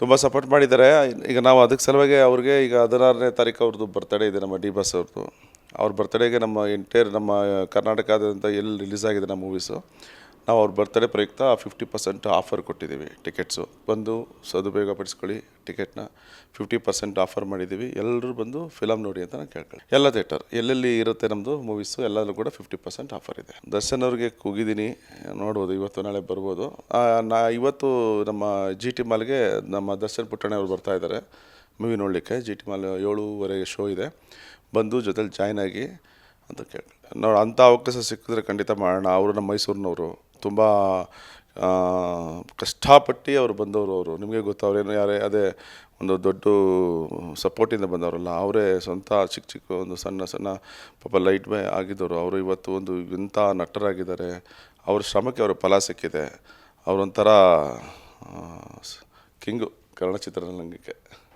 ತುಂಬ ಸಪೋರ್ಟ್ ಮಾಡಿದ್ದಾರೆ. ಈಗ ನಾವು ಅದಕ್ಕೆ ಸಲುವಾಗಿ ಅವ್ರಿಗೆ ಈಗ ಹದಿನಾರನೇ ತಾರೀಕು ಅವ್ರದ್ದು ಬರ್ತಡೇ ಇದೆ ನಮ್ಮ ಡಿ ಬಸ್ ಅವ್ರದ್ದು. ಅವ್ರ ಬರ್ತಡೇಗೆ ನಮ್ಮ ಎಂಟೈರ್ ನಮ್ಮ ಕರ್ನಾಟಕದಾದ್ಯಂತ ಎಲ್ಲಿ ರಿಲೀಸ್ ಆಗಿದೆ ನಮ್ಮ ಮೂವೀಸು ನಾವು ಅವ್ರ ಬರ್ತಡೇ ಪ್ರಯುಕ್ತ ಫಿಫ್ಟಿ ಪರ್ಸೆಂಟ್ ಆಫರ್ ಕೊಟ್ಟಿದ್ದೀವಿ ಟಿಕೆಟ್ಸು ಬಂದು ಸದುಪಯೋಗ ಪಡಿಸ್ಕೊಳ್ಳಿ ಟಿಕೆಟ್ನ ಫಿಫ್ಟಿ ಪರ್ಸೆಂಟ್ ಆಫರ್ ಮಾಡಿದ್ದೀವಿ. ಎಲ್ಲರೂ ಬಂದು ಫಿಲಮ್ ನೋಡಿ ಅಂತ ನಾನು ಕೇಳ್ಕೊಳ್ಳಿ. ಎಲ್ಲ ಥಿಯೇಟರ್ ಎಲ್ಲೆಲ್ಲಿ ಇರುತ್ತೆ ನಮ್ಮದು ಮೂವೀಸು ಎಲ್ಲದೂ ಕೂಡ ಫಿಫ್ಟಿ ಪರ್ಸೆಂಟ್ ಆಫರ್ ಇದೆ. ದರ್ಶನ್ ಅವ್ರಿಗೆ ಕೂಗಿದ್ದೀನಿ. ನೋಡ್ಬೋದು, ಇವತ್ತು ನಾಳೆ ಬರ್ಬೋದು. ನಾ, ಇವತ್ತು ನಮ್ಮ ಜಿ ಟಿ ಮಾಲ್ಗೆ ನಮ್ಮ ದರ್ಶನ್ ಪುಟ್ಟಣ್ಣ ಅವರು ಬರ್ತಾ ಇದ್ದಾರೆ. ಮೂವಿ ನೋಡಲಿಕ್ಕೆ. ಜಿ ಟಿ ಮಾಲ್ ಏಳುವರೆಗೆ ಶೋ ಇದೆ. ಬಂದು ಜೊತೆಲಿ ಜಾಯ್ನ್ ಆಗಿ ಅಂತ ಕೇಳಿ ನೋಡಿ, ಅಂಥ ಅವಕಾಶ ಸಿಕ್ಕಿದ್ರೆ ಖಂಡಿತ ಮಾಡೋಣ. ಅವರು ನಮ್ಮ ಮೈಸೂರಿನವರು. ತುಂಬ ಕಷ್ಟಪಟ್ಟು ಅವರು ಬಂದವರು ಅವರು. ನಿಮಗೆ ಗೊತ್ತು ಅವರೇನು ಯಾರೇ, ಅದೇ ಒಂದು ದೊಡ್ಡ ಸಪೋರ್ಟಿಂದ ಬಂದವರಲ್ಲ, ಅವರೇ ಸ್ವಂತ ಚಿಕ್ಕ ಚಿಕ್ಕ ಒಂದು ಸಣ್ಣ ಸಣ್ಣ ಪಾಪ ಲೈಟ್ ಬೈ ಆಗಿದ್ದವರು. ಅವರು ಇವತ್ತು ಒಂದು ಇಂಥ ನಟರಾಗಿದ್ದಾರೆ. ಅವ್ರ ಶ್ರಮಕ್ಕೆ ಅವರು ಫಲ ಸಿಕ್ಕಿದೆ. ಅವರೊಂಥರ ಕಿಂಗು ಕನ್ನಡ ಚಿತ್ರರಂಗಕ್ಕೆ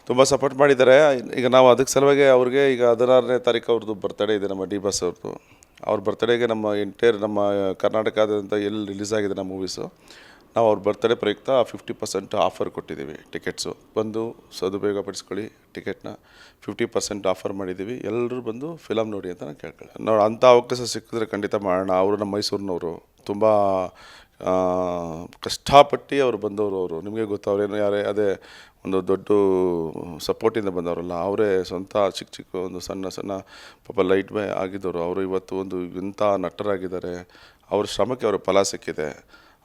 ತುಂಬ ಸಪೋರ್ಟ್ ಮಾಡಿದ್ದಾರೆ. ಈಗ ನಾವು ಅದಕ್ಕೆ ಸಲುವಾಗಿ ಅವ್ರಿಗೆ ಈಗ ಹದಿನಾರನೇ ತಾರೀಕು ಅವ್ರದ್ದು ಬರ್ತಡೇ ಇದೆ ನಮ್ಮ ಡಿ ಬಸ್ ಅವ್ರದ್ದು. ಅವ್ರ ಬರ್ತಡೇಗೆ ನಮ್ಮ ಎಂಟೈರ್ ನಮ್ಮ ಕರ್ನಾಟಕದಂಥ ಎಲ್ಲಿ ರಿಲೀಸ್ ಆಗಿದೆ ನಮ್ಮ ಮೂವೀಸು ನಾವು ಅವ್ರ ಬರ್ತಡೇ ಪ್ರಯುಕ್ತ ಫಿಫ್ಟಿ ಪರ್ಸೆಂಟ್ ಆಫರ್ ಕೊಟ್ಟಿದ್ದೀವಿ ಟಿಕೆಟ್ಸು ಬಂದು ಸದುಪಯೋಗ ಪಡಿಸ್ಕೊಳ್ಳಿ ಟಿಕೆಟ್ನ ಫಿಫ್ಟಿ ಪರ್ಸೆಂಟ್ ಆಫರ್ ಮಾಡಿದ್ದೀವಿ. ಎಲ್ಲರೂ ಬಂದು ಫಿಲಮ್ ನೋಡಿ ಅಂತ ನಾನು ಕೇಳ್ಕೊಳ್ಳಿ ನೋಡಿ ಅಂಥ ಅವಕಾಶ ಸಿಕ್ಕಿದ್ರೆ ಖಂಡಿತ ಮಾಡೋಣ. ಅವರು ನಮ್ಮ ಮೈಸೂರಿನವರು. ತುಂಬ ಕಷ್ಟಪಟ್ಟು ಅವರು ಬಂದವರು ಅವರು. ನಿಮಗೆ ಗೊತ್ತು ಅವರೇನು ಯಾರೇ, ಅದೇ ಒಂದು ದೊಡ್ಡ ಸಪೋರ್ಟಿಂದ ಬಂದವರಲ್ಲ, ಅವರೇ ಸ್ವಂತ ಚಿಕ್ಕ ಚಿಕ್ಕ ಒಂದು ಸಣ್ಣ ಸಣ್ಣ ಪಾಪ ಲೈಟ್ ಬೈ ಆಗಿದ್ದವರು. ಅವರು ಇವತ್ತು ಒಂದು ಇಂಥ ನಟರಾಗಿದ್ದಾರೆ. ಅವ್ರ ಶ್ರಮಕ್ಕೆ ಅವ್ರ ಫಲ ಸಿಕ್ಕಿದೆ.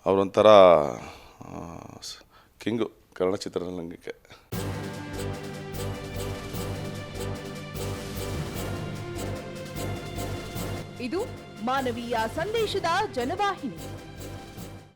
ಅವರೊಂಥರ ಕಿಂಗು ಕನ್ನಡ ಚಿತ್ರರಂಗಕ್ಕೆ ಇದು ಮಾನವೀಯ ಸಂದೇಶದ ಜನವಾಹಿನಿ.